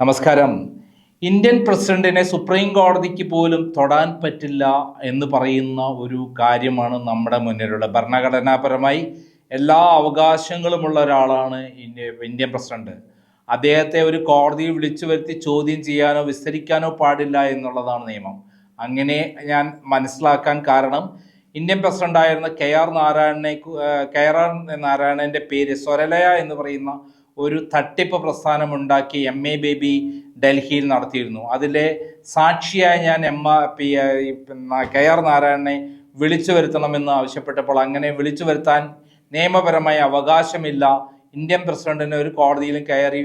നമസ്കാരം. ഇന്ത്യൻ പ്രസിഡന്റിനെ സുപ്രീം കോടതിക്ക് പോലും തൊടാൻ പറ്റില്ല എന്ന് പറയുന്ന ഒരു കാര്യമാണ് നമ്മുടെ മുന്നിലുള്ള ഭരണഘടനാപരമായി എല്ലാ അവകാശങ്ങളുമുള്ള ഒരാളാണ് ഇന്ത്യ ഇന്ത്യൻ പ്രസിഡന്റ്. അദ്ദേഹത്തെ ഒരു കോടതിയിൽ വിളിച്ചു വരുത്തി ചോദ്യം ചെയ്യാനോ വിസ്തരിക്കാനോ പാടില്ല എന്നുള്ളതാണ് നിയമം. അങ്ങനെ ഞാൻ മനസ്സിലാക്കാൻ കാരണം ഇന്ത്യൻ പ്രസിഡന്റായിരുന്ന കെ ആർ നാരായണനെ കെ ആർ നാരായണന്റെ പേര് സ്വരലയ എന്ന് പറയുന്ന ഒരു തട്ടിപ്പ് പ്രസ്ഥാനം ഉണ്ടാക്കി എം എ ബേബി ഡൽഹിയിൽ നടത്തിയിരുന്നു. അതിലെ സാക്ഷിയായി ഞാൻ എം പി കെ ആർ നാരായണനെ വിളിച്ചു വരുത്തണമെന്ന് ആവശ്യപ്പെട്ടപ്പോൾ അങ്ങനെ വിളിച്ചു വരുത്താൻ നിയമപരമായ അവകാശമില്ല. ഇന്ത്യൻ പ്രസിഡന്റിന് ഒരു കോടതിയിലും കയറി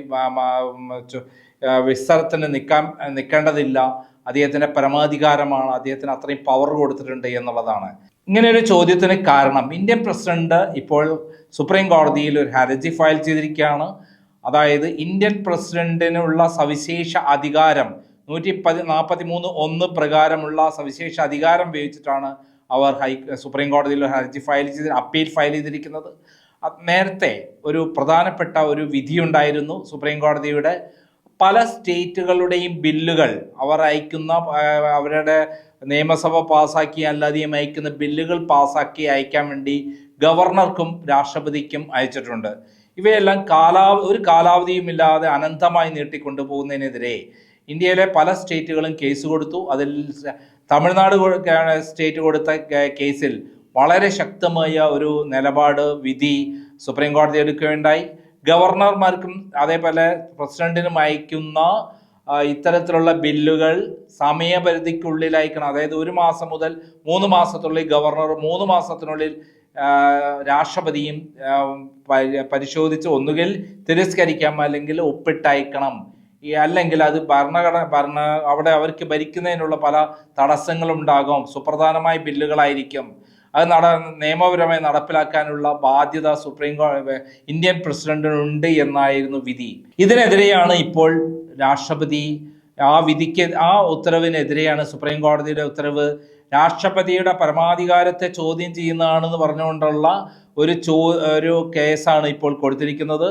വിസ്തരത്തിന് നിൽക്കാൻ നിൽക്കേണ്ടതില്ല. അദ്ദേഹത്തിന്റെ പരമാധികാരമാണ് അദ്ദേഹത്തിന് അത്രയും പവർ കൊടുത്തിട്ടുണ്ട് എന്നുള്ളതാണ്. ഇങ്ങനെ ഒരു ചോദ്യത്തിന് കാരണം ഇന്ത്യൻ പ്രസിഡന്റ് ഇപ്പോൾ സുപ്രീം കോടതിയിൽ ഒരു ഹർജി ഫയൽ ചെയ്തിരിക്കുകയാണ്. അതായത് ഇന്ത്യൻ പ്രസിഡന്റിനുള്ള സവിശേഷ അധികാരം നൂറ്റി പതി നാൽപ്പത്തി മൂന്ന് ഒന്ന് പ്രകാരമുള്ള സവിശേഷ അധികാരം ഉപയോഗിച്ചിട്ടാണ് അവർ ഹൈ സുപ്രീം കോടതിയിൽ ഹർജി ഫയൽ ചെയ്ത് അപ്പീൽ ഫയൽ ചെയ്തിരിക്കുന്നത്. നേരത്തെ ഒരു പ്രധാനപ്പെട്ട ഒരു വിധിയുണ്ടായിരുന്നു സുപ്രീം കോടതിയുടെ. പല സ്റ്റേറ്റുകളുടെയും ബില്ലുകൾ അവർ അയക്കുന്ന അവരുടെ നിയമസഭ പാസാക്കി അല്ലാതെയും അയക്കുന്ന ബില്ലുകൾ പാസാക്കി അയക്കാൻ വേണ്ടി ഗവർണർക്കും രാഷ്ട്രപതിക്കും അയച്ചിട്ടുണ്ട്. ഇവയെല്ലാം കാലാ ഒരു കാലാവധിയുമില്ലാതെ അനന്തമായി നീട്ടിക്കൊണ്ടുപോകുന്നതിനെതിരെ ഇന്ത്യയിലെ പല സ്റ്റേറ്റുകളും കേസ് കൊടുത്തു. അതിൽ തമിഴ്നാട് സ്റ്റേറ്റ് കൊടുത്ത കേസിൽ വളരെ ശക്തമായ ഒരു നിലപാട് വിധി സുപ്രീം കോടതി എടുക്കുകയുണ്ടായി. ഗവർണർമാർക്കും അതേപോലെ പ്രസിഡന്റിനും അയക്കുന്ന ഇത്തരത്തിലുള്ള ബില്ലുകൾ സമയപരിധിക്കുള്ളിൽ അയക്കണം അതായത് ഒരു മാസം മുതൽ മൂന്ന് മാസത്തിനുള്ളിൽ ഗവർണർ മൂന്ന് മാസത്തിനുള്ളിൽ രാഷ്ട്രപതിയും പരിശോധിച്ച് ഒന്നുകിൽ തിരസ്കരിക്കാം അല്ലെങ്കിൽ ഒപ്പിട്ടയക്കണം. അല്ലെങ്കിൽ അത് ഭരണഘടന ഭരണ അവിടെ അവർക്ക് ഭരിക്കുന്നതിനുള്ള പല തടസ്സങ്ങളുണ്ടാകും. സുപ്രധാനമായ ബില്ലുകളായിരിക്കും. അത് നട നിയമപരമായി നടപ്പിലാക്കാനുള്ള ബാധ്യത സുപ്രീം കോടതി ഇന്ത്യൻ പ്രസിഡന്റിനുണ്ട് എന്നായിരുന്നു വിധി. ഇതിനെതിരെയാണ് ഇപ്പോൾ രാഷ്ട്രപതി ആ വിധിക്ക് ആ ഉത്തരവിനെതിരെയാണ് സുപ്രീം കോടതിയുടെ ഉത്തരവ്. രാഷ്ട്രപതിയുടെ പരമാധികാരത്തെ ചോദ്യം ചെയ്യുന്നതാണെന്ന് പറഞ്ഞുകൊണ്ടുള്ള ഒരു ചോ ഒരു കേസാണ് ഇപ്പോൾ കൊടുത്തിരിക്കുന്നത്.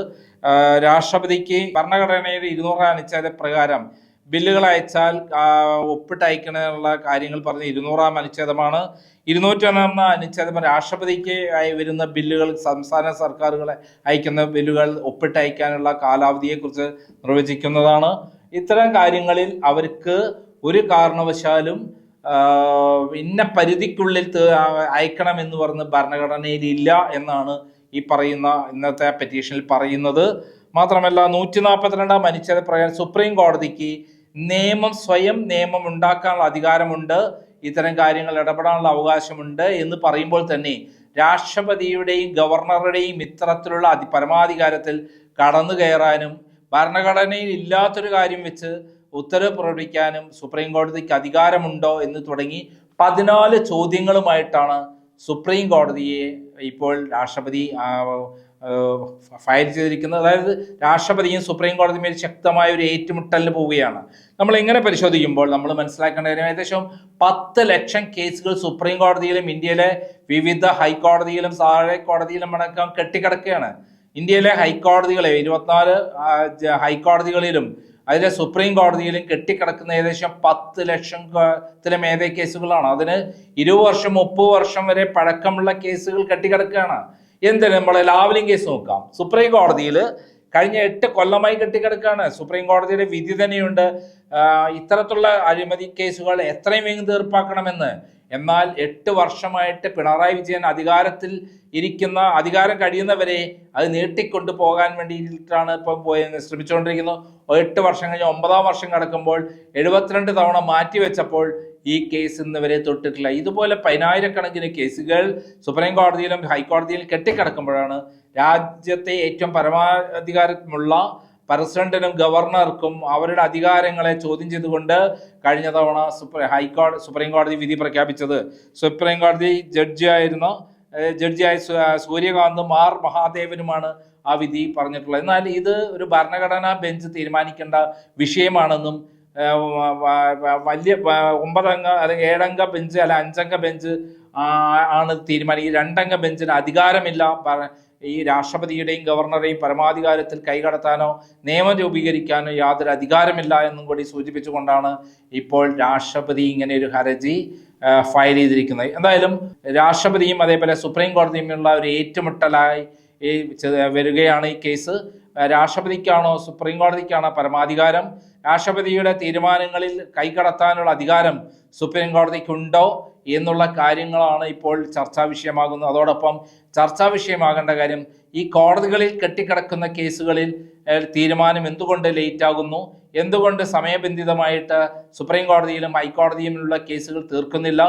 രാഷ്ട്രപതിക്ക് ഭരണഘടനയുടെ ഇരുന്നൂറാം അനുച്ഛേദ പ്രകാരം ബില്ലുകൾ അയച്ചാൽ ഒപ്പിട്ട് അയക്കണമെന്നുള്ള കാര്യങ്ങൾ പറഞ്ഞ ഇരുന്നൂറാം അനുച്ഛേദമാണ്. ഇരുന്നൂറ്റൊന്നാം അനുച്ഛേദം രാഷ്ട്രപതിക്ക് വരുന്ന ബില്ലുകൾ സംസ്ഥാന സർക്കാരുകളെ അയക്കുന്ന ബില്ലുകൾ ഒപ്പിട്ട് അയക്കാനുള്ള കാലാവധിയെക്കുറിച്ച് നിർവചിക്കുന്നതാണ്. ഇത്തരം കാര്യങ്ങളിൽ അവർക്ക് ഒരു കാരണവശാലും ഇന്ന പരിധിക്കുള്ളിൽ അയക്കണമെന്ന് പറഞ്ഞ് ഭരണഘടനയിൽ ഇല്ല എന്നാണ് ഈ പറയുന്ന ഇന്നത്തെ പെറ്റീഷനിൽ പറയുന്നത്. മാത്രമല്ല നൂറ്റി നാൽപ്പത്തിരണ്ടാം അനുച്ഛേദ പ്രകാരം സുപ്രീം കോടതിക്ക് നിയമം സ്വയം നിയമം ഉണ്ടാക്കാനുള്ള അധികാരമുണ്ട്. ഇത്തരം കാര്യങ്ങൾ ഇടപെടാനുള്ള അവകാശമുണ്ട് എന്ന് പറയുമ്പോൾ തന്നെ രാഷ്ട്രപതിയുടെയും ഗവർണറുടെയും ഇത്തരത്തിലുള്ള അതി പരമാധികാരത്തിൽ കടന്നു കയറാനും ഭരണഘടനയിൽ ഇല്ലാത്തൊരു കാര്യം വെച്ച് ഉത്തരവ് പുറപ്പെടുവിക്കാനും സുപ്രീം കോടതിക്ക് അധികാരമുണ്ടോ എന്ന് തുടങ്ങി പതിനാല് ചോദ്യങ്ങളുമായിട്ടാണ് സുപ്രീം കോടതിയെ ഇപ്പോൾ രാഷ്ട്രപതി ഫയൽ ചെയ്തിരിക്കുന്നത്. അതായത് രാഷ്ട്രപതിയും സുപ്രീം കോടതിയും മേൽ ശക്തമായ ഒരു ഏറ്റുമുട്ടലിന് പോവുകയാണ്. നമ്മൾ എങ്ങനെ പരിശോധിക്കുമ്പോൾ നമ്മൾ മനസ്സിലാക്കേണ്ട കാര്യം ഏകദേശം പത്ത് ലക്ഷം കേസുകൾ സുപ്രീം കോടതിയിലും ഇന്ത്യയിലെ വിവിധ ഹൈക്കോടതിയിലും താഴെ കോടതിയിലും അടക്കം കെട്ടിക്കിടക്കുകയാണ്. ഇന്ത്യയിലെ ഹൈക്കോടതികളെ ഇരുപത്തിനാല് ഹൈക്കോടതികളിലും അതിലെ സുപ്രീം കോടതിയിലും കെട്ടിക്കിടക്കുന്ന ഏകദേശം പത്ത് ലക്ഷം ത്തിലെ കേസുകളാണ്. അതിന് ഇരുപത് വർഷം മുപ്പത് വർഷം വരെ പഴക്കമുള്ള കേസുകൾ കെട്ടിക്കിടക്കുകയാണ്. എന്തിന് നമ്മൾ ലാവലിംഗ് കേസ് നോക്കാം. സുപ്രീം കോടതിയിൽ കഴിഞ്ഞ എട്ട് കൊല്ലമായി കെട്ടിക്കിടക്കുകയാണ്. സുപ്രീം കോടതിയുടെ വിധി തന്നെയുണ്ട്. ഇത്തരത്തിലുള്ള അഴിമതി കേസുകൾ എത്രയും വേഗം തീർപ്പാക്കണമെന്ന്. എന്നാൽ എട്ട് വർഷമായിട്ട് പിണറായി വിജയൻ അധികാരത്തിൽ ഇരിക്കുന്ന അധികാരം കഴിയുന്നവരെ അത് നീട്ടിക്കൊണ്ടു പോകാൻ വേണ്ടിയിട്ടാണ് ഇപ്പം പോയി ശ്രമിച്ചുകൊണ്ടിരിക്കുന്നത്. എട്ട് വർഷം കഴിഞ്ഞ് ഒമ്പതാം വർഷം കടക്കുമ്പോൾ എഴുപത്തിരണ്ട് തവണ മാറ്റിവെച്ചപ്പോൾ ഈ കേസ് ഇന്ന് വരെ തൊട്ടിട്ടില്ല. ഇതുപോലെ പതിനായിരക്കണക്കിന് കേസുകൾ സുപ്രീം കോടതിയിലും ഹൈക്കോടതിയിലും കെട്ടിക്കിടക്കുമ്പോഴാണ് രാജ്യത്തെ ഏറ്റവും പരമാധികാരമുള്ള പ്രസിഡന്റിനും ഗവർണർക്കും അവരുടെ അധികാരങ്ങളെ ചോദ്യം ചെയ്തുകൊണ്ട് കഴിഞ്ഞ തവണ സുപ്രീം ഹൈക്കോടതി സുപ്രീം കോടതി വിധി പ്രഖ്യാപിച്ചത്. സുപ്രീം കോടതി ജഡ്ജിയായിരുന്ന ജഡ്ജിയായ സൂര്യകാന്തും ആർ മഹാദേവനുമാണ് ആ വിധി പറഞ്ഞിട്ടുള്ളത്. എന്നാൽ ഇത് ഒരു ഭരണഘടനാ ബെഞ്ച് തീരുമാനിക്കേണ്ട വിഷയമാണെന്നും വലിയ ഒമ്പതംഗ അല്ലെങ്കിൽ ഏഴംഗ ബെഞ്ച് അല്ല അഞ്ചംഗ ബെഞ്ച് ആണ് തീരുമാനം. ഈ രണ്ടംഗ ബെഞ്ചിന് അധികാരമില്ല. ഈ രാഷ്ട്രപതിയുടെയും ഗവർണറെയും പരമാധികാരത്തിൽ കൈകടത്താനോ നിയമം രൂപീകരിക്കാനോ യാതൊരു അധികാരമില്ല എന്നും കൂടി സൂചിപ്പിച്ചുകൊണ്ടാണ് ഇപ്പോൾ രാഷ്ട്രപതി ഇങ്ങനെ ഒരു ഹർജി ഫയൽ ചെയ്തിരിക്കുന്നത്. എന്തായാലും രാഷ്ട്രപതിയും അതേപോലെ സുപ്രീം കോടതിയുമുള്ള ഒരു ഏറ്റുമുട്ടലായി വരികയാണ് ഈ കേസ്. രാഷ്ട്രപതിക്കാണോ സുപ്രീം കോടതിക്കാണോ പരമാധികാരം? രാഷ്ട്രപതിയുടെ തീരുമാനങ്ങളിൽ കൈകടത്താനുള്ള അധികാരം സുപ്രീം കോടതിക്കുണ്ടോ എന്നുള്ള കാര്യങ്ങളാണ് ഇപ്പോൾ ചർച്ചാ വിഷയമാകുന്നത്. അതോടൊപ്പം ചർച്ചാ വിഷയമാകേണ്ട കാര്യം ഈ കോടതികളിൽ കെട്ടിക്കിടക്കുന്ന കേസുകളിൽ തീരുമാനം എന്തുകൊണ്ട് ലേറ്റ് ആകുന്നു എന്തുകൊണ്ട് സമയബന്ധിതമായിട്ട് സുപ്രീം കോടതിയിലും ഹൈക്കോടതിയിലുമുള്ള കേസുകൾ തീർക്കുന്നില്ല?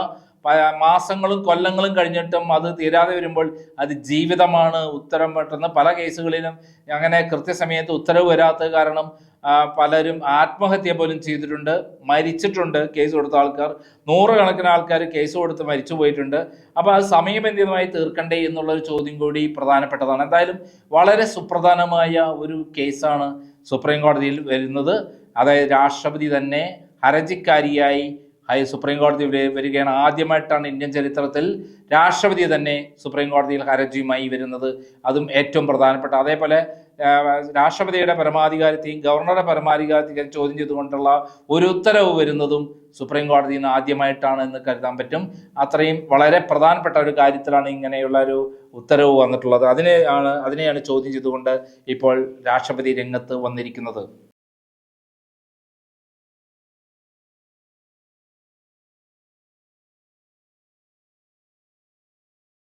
മാസങ്ങളും കൊല്ലങ്ങളും കഴിഞ്ഞിട്ടും അത് തീരാതെ വരുമ്പോൾ അത് ജീവിതമാണ് ഉത്തരം പെട്ടെന്ന് പല കേസുകളിലും അങ്ങനെ കൃത്യസമയത്ത് ഉത്തരവ് വരാത്ത കാരണം പലരും ആത്മഹത്യ പോലും ചെയ്തിട്ടുണ്ട് മരിച്ചിട്ടുണ്ട് കേസ് കൊടുത്ത ആൾക്കാർ. നൂറുകണക്കിന് ആൾക്കാർ കേസ് കൊടുത്ത് മരിച്ചു പോയിട്ടുണ്ട്. അപ്പോൾ അത് സമയബന്ധിതമായി തീർക്കണ്ടേ എന്നുള്ളൊരു ചോദ്യം കൂടി പ്രധാനപ്പെട്ടതാണ്. എന്തായാലും വളരെ സുപ്രധാനമായ ഒരു കേസാണ് സുപ്രീം കോടതിയിൽ വരുന്നത്. അതായത് രാഷ്ട്രപതി തന്നെ ഹർജിക്കാരിയായി ഹൈ സുപ്രീം കോടതി വരെ വരികയാണ്. ആദ്യമായിട്ടാണ് ഇന്ത്യൻ ചരിത്രത്തിൽ രാഷ്ട്രപതി തന്നെ സുപ്രീം കോടതിയിൽ ഹർജിയുമായി വരുന്നത്. അതും ഏറ്റവും പ്രധാനപ്പെട്ട. അതേപോലെ രാഷ്ട്രപതിയുടെ പരമാധികാരത്തെയും ഗവർണറുടെ പരമാധികാരത്തെയും ചോദ്യം ചെയ്തുകൊണ്ടുള്ള ഒരു ഉത്തരവ് വരുന്നതും സുപ്രീം കോടതിയിൽ നിന്ന് ആദ്യമായിട്ടാണ് എന്ന് കരുതാൻ പറ്റും. അത്രയും വളരെ പ്രധാനപ്പെട്ട ഒരു കാര്യത്തിലാണ് ഇങ്ങനെയുള്ള ഒരു ഉത്തരവ് വന്നിട്ടുള്ളത്. അതിനെയാണ് അതിനെയാണ് ചോദ്യം ചെയ്തുകൊണ്ട് ഇപ്പോൾ രാഷ്ട്രപതി രംഗത്ത് വന്നിരിക്കുന്നത്.